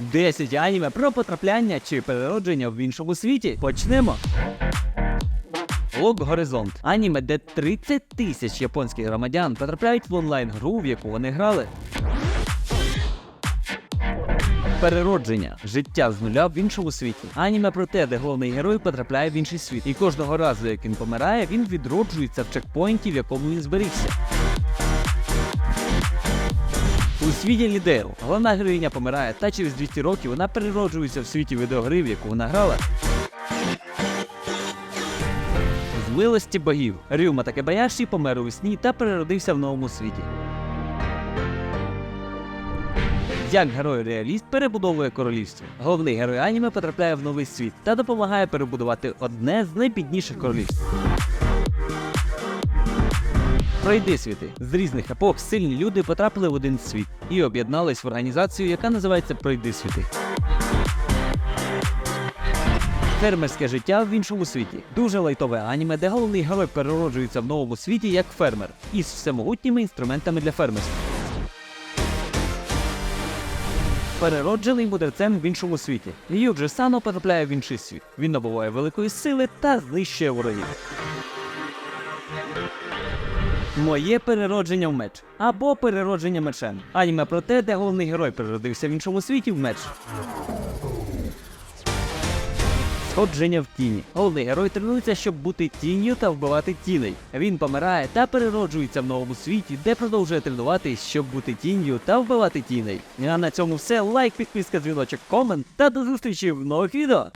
10 аніме про потрапляння чи переродження в іншому світі. Почнемо. Лок Горизонт аніме, де 30 тисяч японських громадян потрапляють в онлайн-гру, в яку вони грали. Переродження життя з нуля в іншому світі. Аніме про те, де головний герой потрапляє в інший світ. І кожного разу, як він помирає, він відроджується в чекпоінті, в якому він зберігся. У світі Лідейл головна героїня помирає, та через 200 років вона перероджується в світі відеогри, в яку вона грала. З милості богів Рюма Такебаяші помер у сні та переродився в новому світі. Як герой-реаліст перебудовує королівство. Головний герой аніме потрапляє в новий світ та допомагає перебудувати одне з найбідніших королівств. Пройди світи. З різних епох сильні люди потрапили в один світ і об'єднались в організацію, яка називається Пройди світи. Фермерське життя в іншому світі. Дуже лайтове аніме, де головний герой перероджується в новому світі як фермер із всемогутніми інструментами для фермерства. Перероджений мудрецем в іншому світі. Юджи Сано потрапляє в інший світ. Він набуває великої сили та знищує ворогів. Моє переродження в меч або переродження мечем. Аніме про те, де головний герой переродився в іншому світі в меч. Сходження в тіні. Головний герой тренується, щоб бути тінню та вбивати тіней. Він помирає та перероджується в новому світі, де продовжує тренуватись, щоб бути тінню та вбивати тіней. А на цьому все. Лайк, підписка, дзвіночок, комент та до зустрічі в нових відео.